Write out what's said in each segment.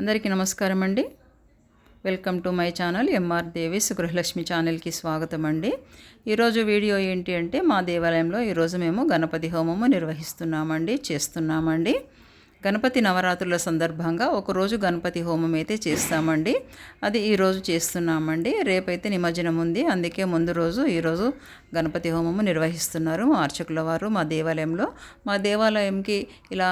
అందరికీ నమస్కారం అండి. Welcome to my channel MR Devi's Gruhalakshmi ఛానల్కి స్వాగతం అండి. ఈరోజు వీడియో ఏంటి అంటే మా దేవాలయంలో ఈరోజు మేము గణపతి హోమము నిర్వహిస్తున్నామండి చేస్తున్నామండి. గణపతి నవరాత్రుల సందర్భంగా ఒకరోజు గణపతి హోమం అయితే చేస్తామండి. అది ఈరోజు చేస్తున్నామండి. రేపైతే నిమజ్జనం ఉంది. అందుకే ముందు రోజు ఈరోజు గణపతి హోమము నిర్వహిస్తున్నారు మా అర్చకుల వారు మా దేవాలయంలో. మా దేవాలయంకి ఇలా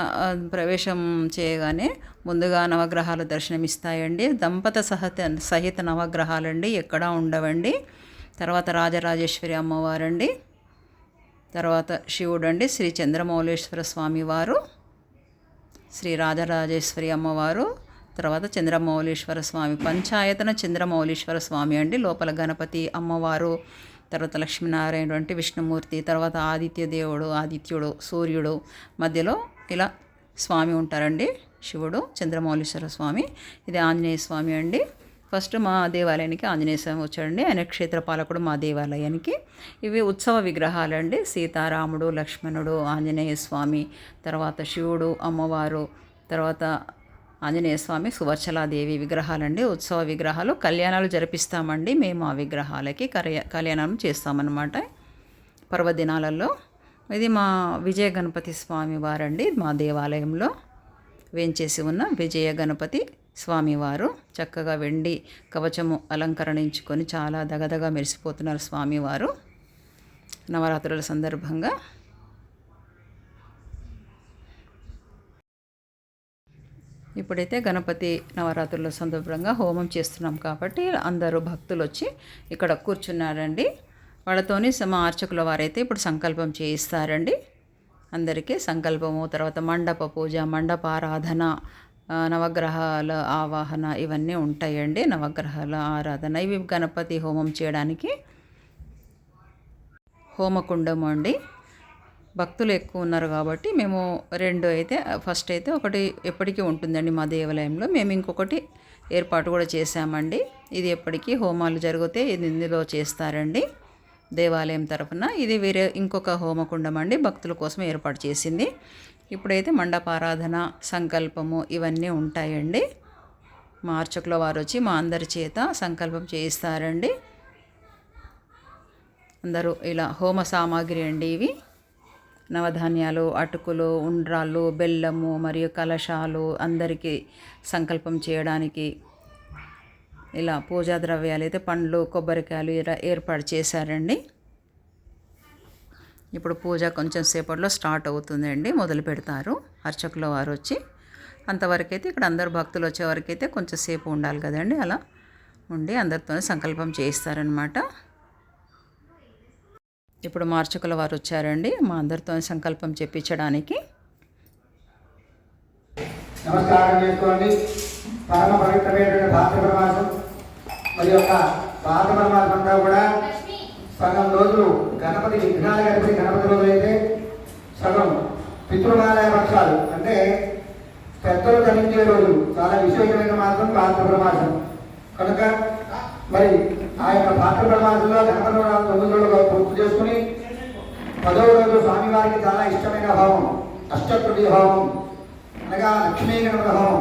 ప్రవేశం చేయగానే ముందుగా నవగ్రహాలు దర్శనమిస్తాయండి. దంపత సహత సహిత నవగ్రహాలండి. ఎక్కడా ఉండవండి. తర్వాత రాజరాజేశ్వరి అమ్మవారండి. తర్వాత శివుడండి. శ్రీ చంద్రమౌళేశ్వర స్వామి వారు. శ్రీ రాజరాజేశ్వరి అమ్మవారు తర్వాత చంద్రమౌళీశ్వర స్వామి పంచాయతన చంద్రమౌళీశ్వర స్వామి అండి లోపల గణపతి అమ్మవారు తర్వాత లక్ష్మీనారాయణుడు అంటే విష్ణుమూర్తి తర్వాత ఆదిత్య దేవుడు ఆదిత్యుడు సూర్యుడు మధ్యలో ఇలా స్వామి ఉంటారండి శివుడు చంద్రమౌళీశ్వర స్వామి ఇది ఆంజనేయ స్వామి అండి. ఫస్ట్ మా దేవాలయానికి ఆంజనేయ స్వామి వచ్చాడండి. ఆయన క్షేత్రపాలకుడు మా దేవాలయానికి. ఇవి ఉత్సవ విగ్రహాలండి. సీతారాముడు లక్ష్మణుడు ఆంజనేయ స్వామి తర్వాత శివుడు అమ్మవారు తర్వాత ఆంజనేయ స్వామి సువర్చలాదేవి విగ్రహాలండి. ఉత్సవ విగ్రహాలు కళ్యాణాలు జరిపిస్తామండి. మేము ఆ విగ్రహాలకి కళ్యాణం చేస్తామన్నమాట. పర్వదినాలలో. ఇది మా విజయ గణపతి స్వామి వారండి మా దేవాలయంలో. వేంచేసి ఉన్న విజయ గణపతి స్వామివారు చక్కగా వెండి కవచము అలంకరణించుకొని చాలా దగదగా మెరిసిపోతున్నారు స్వామివారు. నవరాత్రుల సందర్భంగా. ఇప్పుడైతే గణపతి నవరాత్రుల సందర్భంగా హోమం చేస్తున్నాం కాబట్టి అందరూ భక్తులు వచ్చి ఇక్కడ కూర్చున్నారండి. వాళ్ళతోని సమ అర్చకుల వారైతే ఇప్పుడు సంకల్పం చేయిస్తారండి. అందరికీ సంకల్పము తర్వాత మండప పూజ మండప ఆరాధన నవగ్రహాల ఆవాహన ఇవన్నీ ఉంటాయండి. నవగ్రహాల ఆరాధన. ఇవి గణపతి హోమం చేయడానికి హోమకుండము అండి. భక్తులు ఎక్కువ ఉన్నారు కాబట్టి మేము రెండు అయితే ఫస్ట్ అయితే ఒకటి ఎప్పటికీ ఉంటుందండి మా దేవాలయంలో. మేము ఇంకొకటి ఏర్పాటు కూడా చేశామండి. ఇది ఎప్పటికీ హోమాలు జరిగితే ఇది ఇందులో చేస్తారండి దేవాలయం తరఫున. ఇది వేరే ఇంకొక హోమకుండం అండి. భక్తుల కోసం ఏర్పాటు చేసింది. ఇప్పుడైతే మండపారాధన సంకల్పము ఇవన్నీ ఉంటాయండి. మా అర్చకుల వారు వచ్చి మా అందరి చేత సంకల్పం చేయిస్తారండి. అందరూ ఇలా హోమ సామాగ్రి అండి ఇవి. నవధాన్యాలు అటుకులు ఉండ్రాళ్ళు బెల్లము మరియు కలశాలు అందరికీ సంకల్పం చేయడానికి ఇలా పూజా ద్రవ్యాలు అయితే పండ్లు కొబ్బరికాయలు ఇలా ఏర్పాటు చేశారండి. ఇప్పుడు పూజ కొంచెం సేపట్లో స్టార్ట్ అవుతుందండి మొదలు పెడతారు. అర్చకుల వారు వచ్చి అంతవరకైతే ఇక్కడ అందరు భక్తులు వచ్చేవరకైతే కొంచెం సేపు ఉండాలి కదండి అలా ఉండి అందరితో సంకల్పం చేయిస్తారనమాట ఇప్పుడు మార్చకుల వారు వచ్చారండి మా అందరితో సంకల్పం చెప్పించడానికి నమస్కారం చేసుకోండి. పరమ పవిత్రమైనటువంటి భారత పరమాసం మరి యొక్క భారత మాసంలో కూడా సగం రోజులు గణపతి విఘ్నాలు గణపతి గణపతి రోజు అయితే సగం పితృమాలయ పక్షాలు. అంటే పెద్దలు ధరించే రోజు. చాలా విశేషమైన మాసం భారత ప్రమాసం కనుక మరి ఆ యొక్క భారత ప్రమాసంలో గణపతి రోజు తొమ్మిది రోజులు పూర్తి చేసుకుని పదవ రోజు స్వామివారికి చాలా ఇష్టమైన హోమం అష్టత్రుడి హోమం అనగా లక్ష్మీ గణపతి హోమం.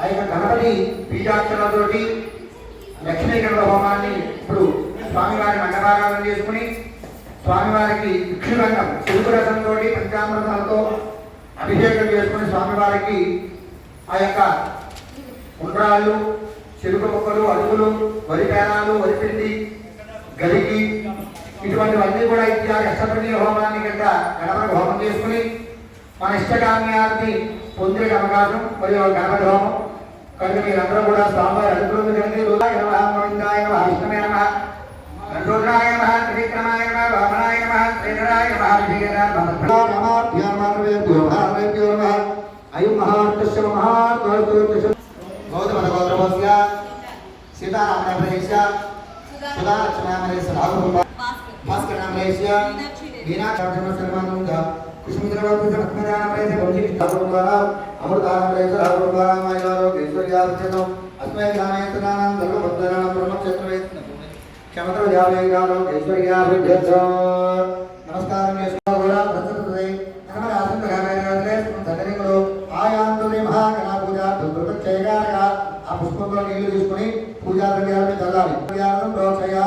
ఆ యొక్క గణపతి బీజాక్షరాలతోటి లక్ష్మీ గణపతి హోమాన్ని ఇప్పుడు స్వామివారి మండపాలను చేసుకుని స్వామివారికి ఇక్షురంగం చెరుకు రసంతో పంచామృతాలతో అభిషేకం చేసుకుని స్వామివారికి ఆ యొక్క ఉండ్రాళ్ళు చెరుకు మొక్కలు అడుగులు వరి పేరాలు వరిపిండి గరికి ఇటువంటివన్నీ కూడా ఇచ్చారు. అష్టపతి హోమాన్ని కింద గణపతి హోమం చేసుకుని మన ఇష్టకామ్యాన్ని పొందే అవకాశం మరియు గణపతి హోమం. కనుక మీరందరూ కూడా స్వామివారి అడుగులు కలిగి గోవిందాయ నమ విష్ణుమే నమ రుద్రాయ నమ త్రివిక్రమాయ నమ వామనాయ నమ శ్రీధరాయ నమ అయం మహార్తస్య మహార్తస్య గౌతమ గౌతమస్య సీతారామణేశ్య సుధాలక్ష్మణేశ్య రాఘవ భాస్కర నామేశ్య మీనాక్షాక్షమ సర్వానంద కుసుమిద్రవతి లక్ష్మీనామేశ్య వంశీ ఠాకురుగారా అమృతామేశ్య రాఘురుగారా మాయారోగ్యేశ్వర్యాభిషేకం అస్మై జ్ఞానేతనానాం ధర్మభద్రాణం బ్రహ్మక్షేత్రవేత్న క్షమత ఐశ్వర్యాభివృద్ధ్యర్థం నమస్కారం చేసుకో కూడా ప్రస్తుతదే నమరాసం తండ్రిలో ఆయాంతుని మహాగణ పూజ దుర్గ చేయగా ఆ పుష్పంలో నీళ్ళు తీసుకుని పూజా ద్రవ్యాలను చల్లాలి. ద్రవ్యాలను ప్రోక్షయా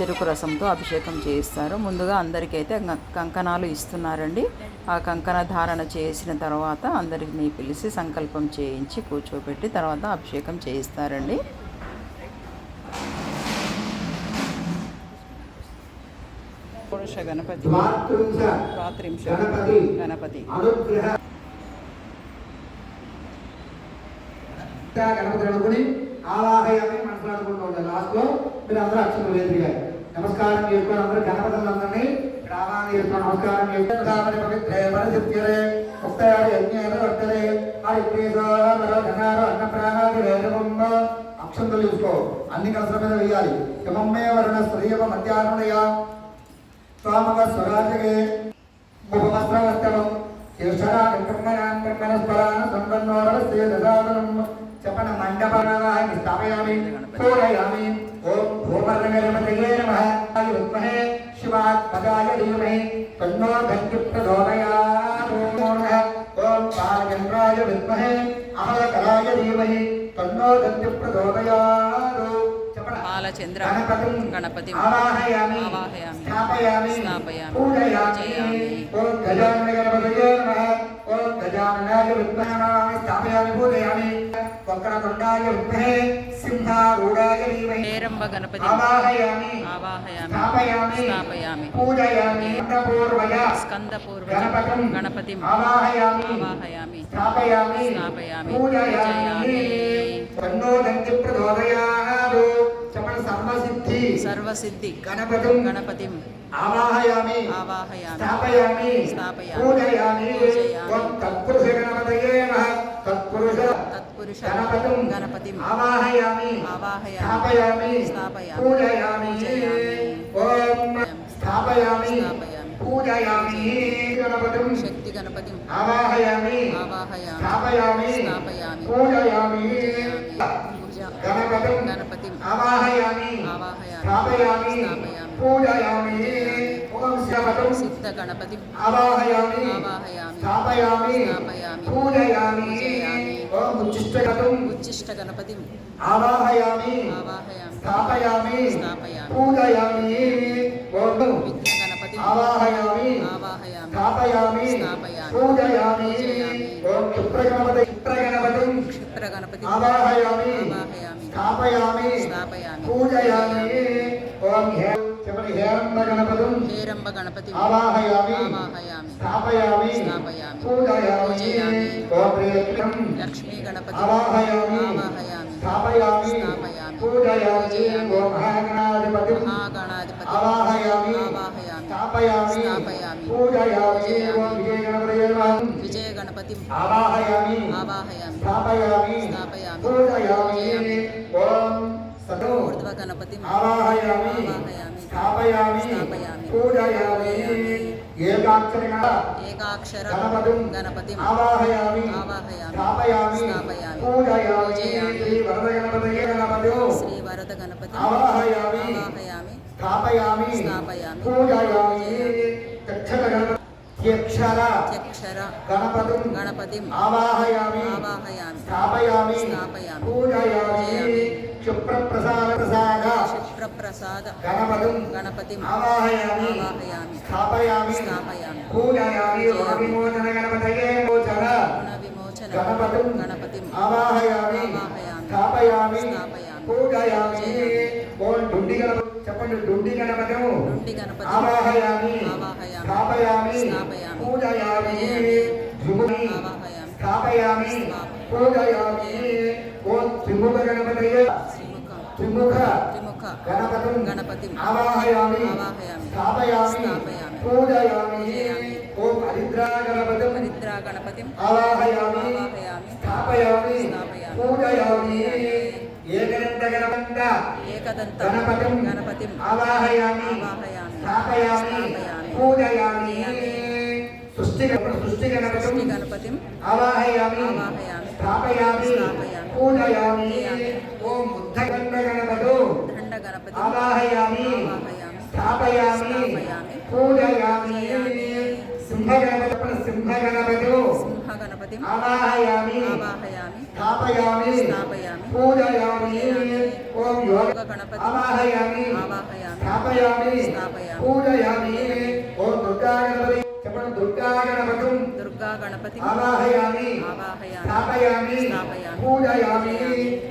చెరుకు రసంతో అభిషేకం చేయిస్తారు. ముందుగా అందరికైతే గ- కంకణాలు ఇస్తున్నారండి. ఆ కంకణ ధారణ చేసిన తర్వాత అందరిని పిలిచి సంకల్పం చేయించి కూర్చోబెట్టి తర్వాత అభిషేకం చేయిస్తారండి. పురుష గణపతి రాత్రింశ గణపతి. గణపతి అనుకుని ఆలాహయాన్ని మనసులాడుకుంటూ ఉండాలి. లాస్ట్లో మీరు అందరూ అక్షరం వేదిగారు నమస్కారం చేసుకుని అందరూ గణపతులందరినీ రామాన్ని చేసుకుని నమస్కారం చేసుకొని పవిత్రే పరిశుద్ధ్యరే ఉక్తారు యజ్ఞాలు వర్తలే ఆ మరో ధనాలు అన్న ప్రాణాది వేదముంబ అక్షంతలు చూసుకో. అన్ని కలసల మీద వేయాలి యమమ్మే వర్ణ స్త్రీయవ మధ్యాహ్నయ స్వామవ స్వరాజగే. ఉపవస్త్రవస్తవం శీర్షరాన్ని బ్రహ్మణాన్ బ్రహ్మణస్పరాన్ సంపన్నోరవస్తే దదాతనం చెప్పన మండపనాన్ని స్థాపయామి పూరయామి. తన్నో దంతి ప్రచోదయాత్ ఓం నమః ఓం బాలచంద్రాయ విద్మహే అమలకరాయ ధీమహి తన్నో దంతి ప్రచోదయాత్ చెప్పన బాలచంద్ర గణపతిం ఆవాహయామి స్థాపయామి పూజయామి ఓం గజానన గణపతయే నమః ఓం గజాననాయ విద్మహే స్థాపయామి పూజయామి వక్రతుండాయ విద్మహే సింహారూఢాయ ధీమహి హేరంబ గణపతి ఆవాహయామి ఆవాహయామి స్థాపయామి స్థాపయామి పూజయామి పూర్వయ స్కందపూర్వ గణపతిం గణపతిం ఆవాహయామి ఆవాహయామి స్థాపయామి స్థాపయామి పూజయామి పూజయామి తన్నో దంతి ప్రచోదయాత్ చెప్పండి సర్వసిద్ధి. గణపతిం గణపతిం. ఆవాహయామి. ఆవాహయామి. స్థాపయామి. స్థాపయామి. పూజయామి. తత్పురుష గణపతయే నమః. తత్పురుష. తత్పురుష. గణపతిం గణపతిం. ఆవాహయామి. ఆవాహయామి. స్థాపయామి. స్థాపయామి. పూజయామి. ఓం స్థాపయామి. స్థాపయామి. పూజయామి. గణపతిం శక్తి గణపతిం ఆవాహయామి. ఆవాహయామి. స్థాపయామి. స్థాపయామి. పూజయామి పూజ గణపతిం గణపతిం ఆవాహయామి ఆవాహయామి స్థాపయామి స్థాపయామి పూజయామి ఓం శివపదం సిద్ధ గణపతిం ఆవాహయామి ఆవాహయామి స్థాపయామి స్థాపయామి పూజయామి పూజయామి ఓం ఉచ్చిష్టగతం ఉచ్చిష్ట గణపతిం ఆవాహయామి ఆవాహయామి స్థాపయామి స్థాపయామి పూజయామి ఓం విఘ్న గణపతిం ఆవాహయామి ఆవాహయామి స్థాపయామి స్థాపయామి పూజయామి పూజయామి ఓం క్షిప్రగణపతి క్షిప్రగణపతి క్షిప్ర గణపతిం ఆవాహయామి ఆవాహయామి స్థాపయామి స్థాపయామి పూజయామి ఓం హే చెప్పండి హేరంబ గణపతిం హేరంబ గణపతిం ఆవాహయామి ఆవాహయామి స్థాపయామి స్థాపయామి పూజయామి పూజయామి ఓం ప్రియకృతం లక్ష్మీ గణపతి ఆవాహయామి ఆవాహయామి స్థాపయామి స్థాపయామి పూజయామి పూజయామి ఓం మహాగణాధిపతి మహాగణాధిపతి ఆవాహయామి ఆవాహయామి స్థాపయామి స్థాపయామి పూజయామి పూజయామి ఓం విజయ గణపతయే నమః విజయ గణపతిం ఆవాహయామి క్షుప్రప్రసాద ప్రసాద క్షిప్రప్రసాద గణపతిం గణపతిం ఆవాహయామి ఆవాహయామి స్థాపయామి స్థాపయామి పూజయామి రుణవిమోచన గణపతయే మోచన గుణ విమోచన గణపతిం గణపతిం ఆవాహయామి ఆవాహయామి స్థాపయామి స్థాపయామి పూజయామి ఓం డుండి గణపతి చెప్పండి డుండి గణపతిము నుండి గణపతి ఆవాహయామి ఆవాహయామి స్థాపయామి స్థాపయామి పూజయామి శుభుని ఆవాహయామి స్థాపయామి పూజయామి ఓం త్రిముఖ గణపతయ త్రిముఖ గణపతిం. గణపతిం. ఆవాహయామి. స్థాపయామి. పూజయామి. ఓం హరిద్రా గణపతిం. హరిద్రా గణపతిం. ఆవాహయామి. స్థాపయామి. పూజయామి. ఏకదంత గణపంత. ఏకదంత గణపతిం. గణపతిం. ఆవాహయామి. ఆవాహయామి. స్థాపయామి. పూజయామి. సృష్టి సృష్టి గణపతిం ఆవాహయామి. స్థాపయామి. పూజయామి. ఓం బుద్ధగండ గణపతో ఆవాహయామి స్థాపయామి. పూజయామి పూజయామి. సింహ గణపతి సింహ గణపతో సింహ గణపతిం ఆవాహయామి స్థాపయామి స్థాపయామి. పూజయామి. ఓం యోగ గణపతి. ఆవాహయామి ఆవాహయామి. స్థాపయామి స్థాపయామి. పూజయామి ఓం దుర్గా గణపతి దుర్గా గణపతి ఆవాహయామి. స్థాపయామి. పూజయామి.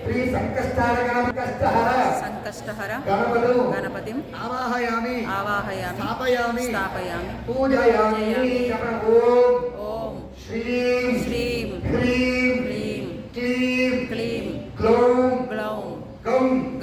శ్రీ సంకష్టార గణపతిహర సంకష్టహర గణపతి గణపతిం ఆవాహయామి ఆవాహయామి స్థాపయామి స్థాపయామి పూజయామి పూజయామి. చెప్పండి ఓం ఓం శ్రీం శ్రీం హ్రీం హ్రీం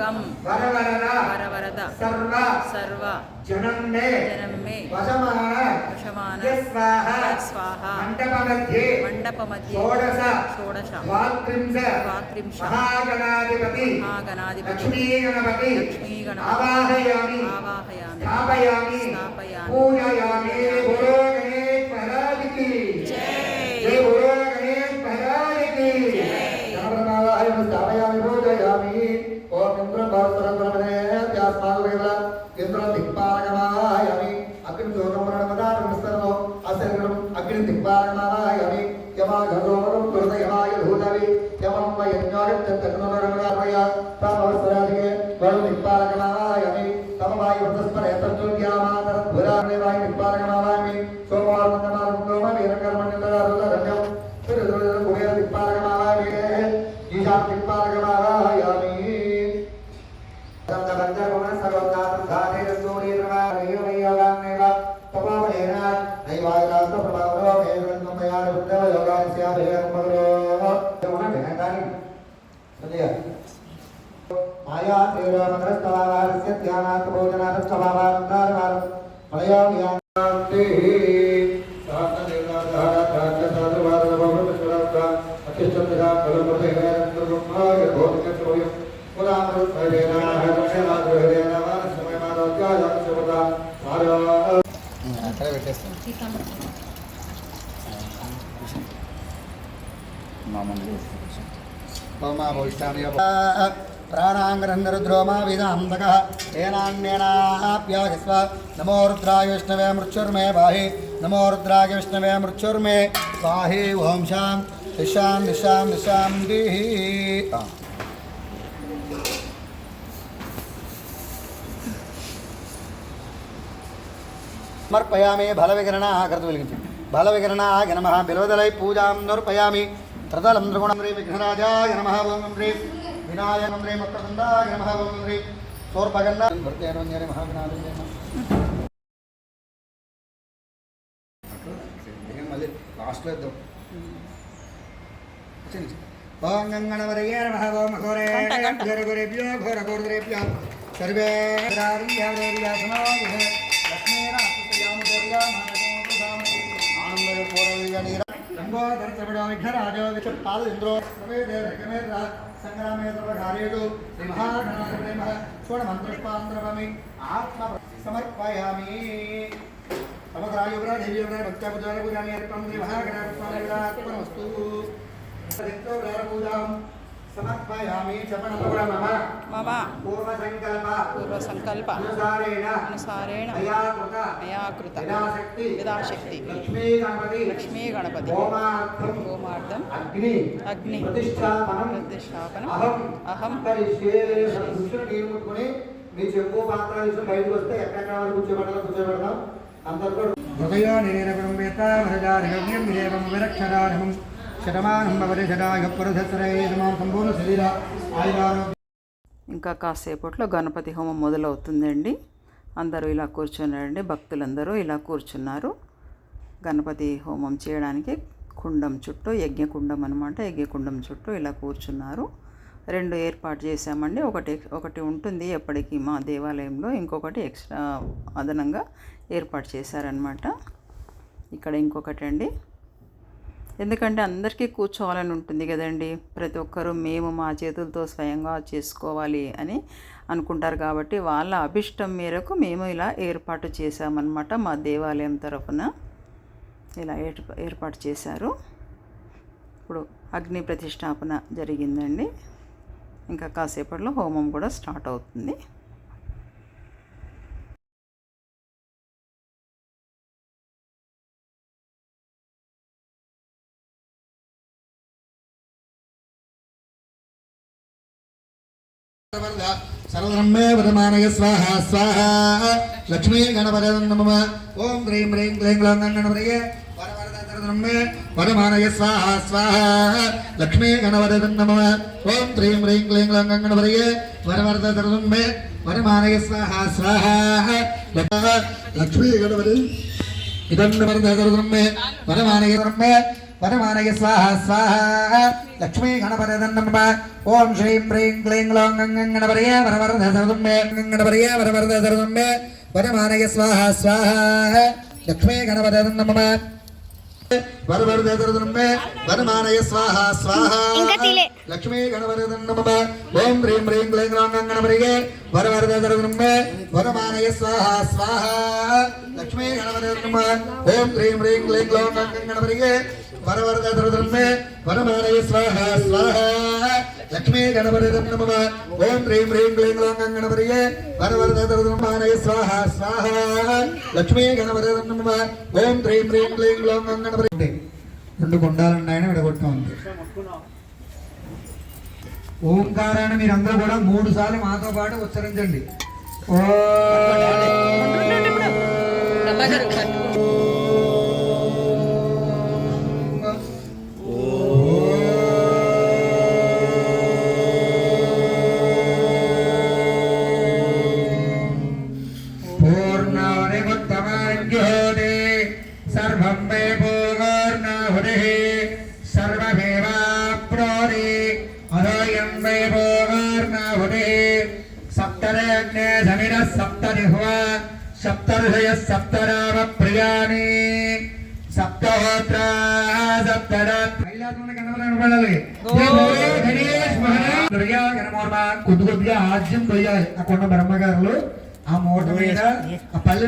సర్వం. వరవరద. సర్వ. సర్వ. జనమ్మే. జనమ్మే. వశమాన. వశమాన. స్వాహ స్వాహ మండపమధ్యే మండపమధ్యే షోడశ. షోడశ. ద్వాత్రింశ ద్వాత్రింశ మహాగణాధిపతి. మహాగణాధిపతి. లక్ష్మీ గణపతి. లక్ష్మీ గణపతి. ఆవాహయామి. ఆవాహయామి. స్థాపయామి. స్థాపయామి. పూజయామి. గురు గణేశ్ జై జై తమ వాయు దిక్పాలకమాయామి తమవాయు వృతస్పరే తత్వజ్ఞామాతరధ్వరామే వాయు దిక్పాలకమాయామి శ్రీరామకృష్ణవాహారస్య ధ్యానాత్ భోజనాత్ స్వభావానందారవారం మలయాళ అక్కడే పెట్టేస్తాం ప్రాణాంగరంగరుద్రోమా విదాంతక ఏనాన్యేనాప్యాగస్వ నమో రుద్రాయ విష్ణవే మృత్యుర్మే బాహి నమో రుద్రాయ విష్ణవే మృత్యుర్మే బాహి ఓం శాం నిశాం నిశాం నిశాం దీహి సమర్పయామి బల వికరణ కృత వెలిగించి బల వికరణ నమ బిలవదలై పూజాం నర్పయామి త్రతలం త్రిగుణం శ్రీ విఘ్నరాజాయ నమ ఓం శ్రీ వినాయకం శ్రీ మక్కకుందాయ నమ ఓం శ్రీ సోర్పగన్న భర్తేనోన్యని మహాగణాధిపతి మళ్ళీ లాస్ట్లో ఇద్దాం. ఓం గంగణవరయ్య నమ ఓం ఘోరే సర్వే సమర్పయామి సమగ్రాయుగ్రదేవ్యుగ్ర భక్త్యాపుజారపూజామి అర్పం శ్రీ మహాగణాత్మనస్తు పూజాం సమర్పయామి చెప్పనప్పుడు మమ. మమ పూర్వసంకల్ప. పూర్వసంకల్ప. అనుసారేణ. అనుసారేణ. మయా కృత మయా కృత యథాశక్తి యథాశక్తి లక్ష్మీ గణపతి. లక్ష్మీ గణపతి హోమార్థం. హోమార్థం. అగ్ని. అగ్ని. ప్రతిష్టాపనం. ప్రతిష్టాపనం. అహం. అహం. కరిష్యే దృష్టిని నీరు ముట్టుకుని మీ చెప్పు పాత్ర తీసుకుని బయటకు వస్తే ఎక్కడెక్కడ వాళ్ళు కూర్చోబెడతాం. కూర్చోబెడతాం అందరితో హృదయో విదేవం విరక్షరారహం. శతమానం భవతి సంపూర్ణ శరీర ఇంకా కాసేపట్లో గణపతి హోమం మొదలవుతుందండి. అందరూ ఇలా కూర్చున్నారండి. భక్తులందరూ ఇలా కూర్చున్నారు. గణపతి హోమం చేయడానికి కుండం చుట్టూ యజ్ఞకుండం అనమాట యజ్ఞకుండం చుట్టూ ఇలా కూర్చున్నారు. రెండు ఏర్పాటు చేశామండి. ఒకటి ఒకటి ఉంటుంది ఎప్పటికీ మా దేవాలయంలో. ఇంకొకటి ఎక్స్ట్రా అదనంగా ఏర్పాటు చేశారనమాట ఇక్కడ ఇంకొకటి అండి ఎందుకంటే అందరికీ కూర్చోవాలని ఉంటుంది కదండి. ప్రతి ఒక్కరూ మేము మా చేతులతో స్వయంగా చేసుకోవాలి అని అనుకుంటారు కాబట్టి వాళ్ళ అభిష్టం మేరకు మేము ఇలా ఏర్పాటు చేశామన్నమాట మా దేవాలయం తరఫున ఇలా ఏర్పాటు చేశారు. ఇప్పుడు అగ్ని ప్రతిష్టాపన జరిగిందండి. ఇంకా కాసేపట్లో హోమం కూడా స్టార్ట్ అవుతుంది. సర్వబ్రహ్మే వరమానయ స్వాహ స్వాహ లక్ష్మీ గణపతి నమ ఓం హ్రీం హ్రీం క్లీం గ్లౌం గణపతయే వరవరదరబ్రహ్మే వరమానయ స్వాహ స్వాహ లక్ష్మీ గణపతి నమ ఓం హ్రీం హ్రీం క్లీం గ్లౌం గణపతయే వరవరదరబ్రహ్మే వరమానయ స్వాహ స్వాహ లక్ష్మీ గణపతి ఇదన్నమర్దమే వరమానయ బ్రహ్మే వరమానయ స్వాహ స్వాహ లక్ష్మీ గణపతి ఓం శ్రీం హ్రీం క్లీం గ్లౌం గంగం వరవరద సరదుంబే గణపతయే వరవరద సరదుంబే వరమానయ స్వాహ స్వాహ లక్ష్మీ గణపతి నమ వరవరద సర్వమే వరమానయ స్వాహ స్వాహ లక్ష్మీ గణపతి నమ ఓం హ్రీం హ్రీం క్లీం గ్లౌం గంగం గణపతయే వరవరద సర్వమే వరమానయ స్వాహ స్వాహ లక్ష్మీ గణపతి నమ ఓం హ్రీం హ్రీం క్లీం గ్లౌం గంగం గణపతయే వరవరద సర్వమే వరమానయ స్వాహ స్వాహ లక్ష్మీ గణపతి నమ ఓం హ్రీం హ్రీం క్లీం గ్లౌం గంగం గణపతయే వరవరద సర్వమానయ స్వాహ స్వాహ లక్ష్మీ గణపతి నమ ఓం హ్రీం హ్రీం క్లీం గ్లౌం గంగం గణపతి రెండు కొండాలున్నాయని విడగొట్టా ఉంది ఓంకారాన్ని మీరందరూ కూడా మూడు సార్లు మాతో పాటు ఉచ్చరించండి ఓ పూర్ణౌనిముత్తమాంగ్యోతి సర్వం మే పూర్ణాహుతిః సర్వమేవాప్నోతి అదోయం మే పూర్ణాహుతిః సప్తరేగ్నే సమినః సప్తజిహ్వ సప్తఋషయ సప్తరామ ప్రియాని సప్తహోత్ర సప్తరాత్రి కొద్ది కొద్దిగా ఆజ్యం కొయ్యాలి ఆ కొండ బ్రహ్మగారులు ఆ మూట మీద ఆ పల్లె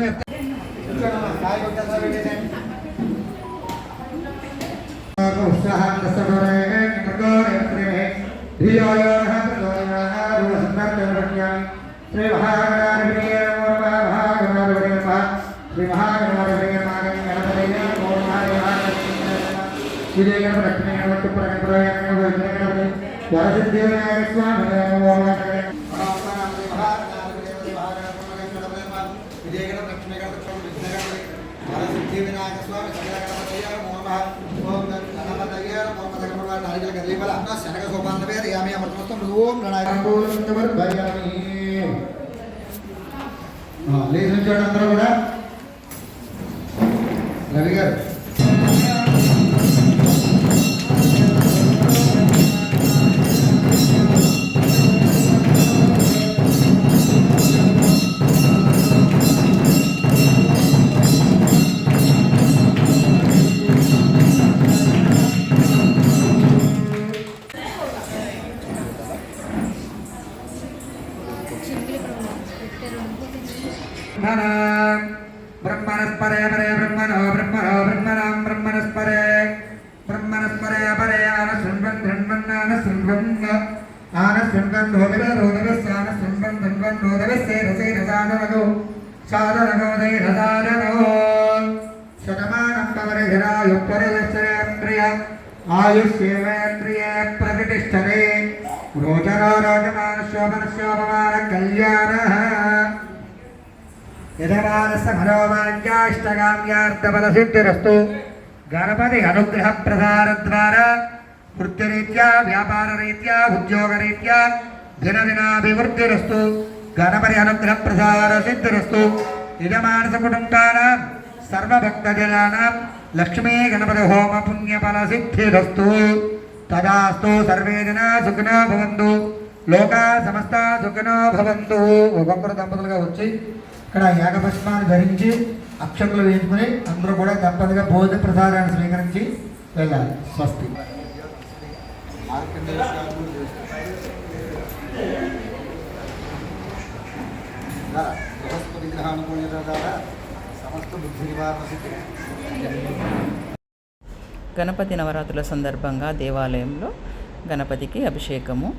శ్రీ మహాగణాధిపతి శ్రీ మహాగణాధిపతి విజయ గణపతి లక్ష్మీ గణపతి ప్రగణపతి వరసిద్ధి వినాయక స్వామి ఓం విజయ గణపతి లక్ష్మీ గణపతి విఘ్న గణపతి వరసిద్ధి వినాయక స్వామి సకల గణపతయ్య నమః ఓం గణపతయ్య నమః గణపతి నారికల గదీపల శనగ సోపానవే యామి అమృతమస్తం ఓం గణాయకామి లేచి నుంచోండి అందరూ కూడా. రవి గారు సాదనగో ప్రతిష్టతే రోచనో రోచమాన శోభన శోభమాన కళ్యాణ గణపతి అనుగ్రహ ప్రసార ద్వారా వృత్తిరీత్యా వ్యాపారరీత్యా ఉద్యోగరీత్యా దినదినాభివృద్ధిరస్తు గణపతి అనుగ్రహ ప్రసార సిద్ధిరస్తు యజమానస కుటుంబానాం సర్వభక్తజనానాం లక్ష్మీ గణపతి హోమ పుణ్యఫల సిద్ధిరస్తు తదాస్తు సర్వే జనా సుఖినో భవంతు లోకా సమస్త సుఖినో భవంతు ఒక్కొక్కరు దంపతులుగా వచ్చి ఇక్కడ యాగభస్మాన్ని ధరించి అక్షకులు వేసుకుని అందరూ కూడా దంపతిగా భోజన ప్రసాదాన్ని స్వీకరించి వెళ్ళాలి. స్వస్తి. బృహస్పతి గ్రహానుకూల్యత ద్వారా సమస్త బుద్ధి నివారణ గణపతి నవరాత్రుల సందర్భంగా దేవాలయంలో గణపతికి అభిషేకము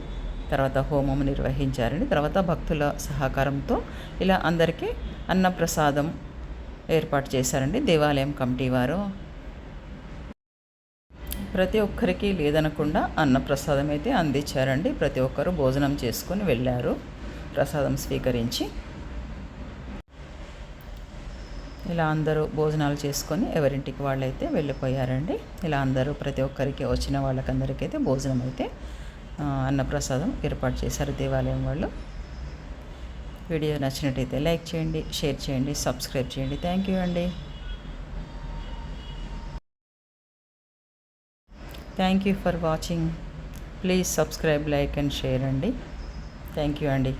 తర్వాత హోమము నిర్వహించారండి తర్వాత భక్తుల సహకారంతో ఇలా అందరికీ అన్నప్రసాదం ఏర్పాటు చేశారండి దేవాలయం కమిటీ వారు. ప్రతి ఒక్కరికి లేదనకుండా అన్నప్రసాదం అయితే అందించారండి. ప్రతి ఒక్కరు భోజనం చేసుకొని వెళ్ళారు. ప్రసాదం స్వీకరించి ఇలా అందరూ భోజనాలు చేసుకొని ఎవరింటికి వాళ్ళైతే వెళ్ళిపోయారండి. ఇలా అందరూ ప్రతి ఒక్కరికి వచ్చిన వాళ్ళకందరికీ అయితే భోజనం అయితే అన్నప్రసాదం ఏర్పాటు చేశారు దేవాలయం వాళ్ళు. వీడియో నచ్చినట్టయితే లైక్ చేయండి షేర్ చేయండి సబ్స్క్రైబ్ చేయండి. థ్యాంక్ యూ అండి. Thank you for watching. Please subscribe like and share అండి. థ్యాంక్ యూ అండి.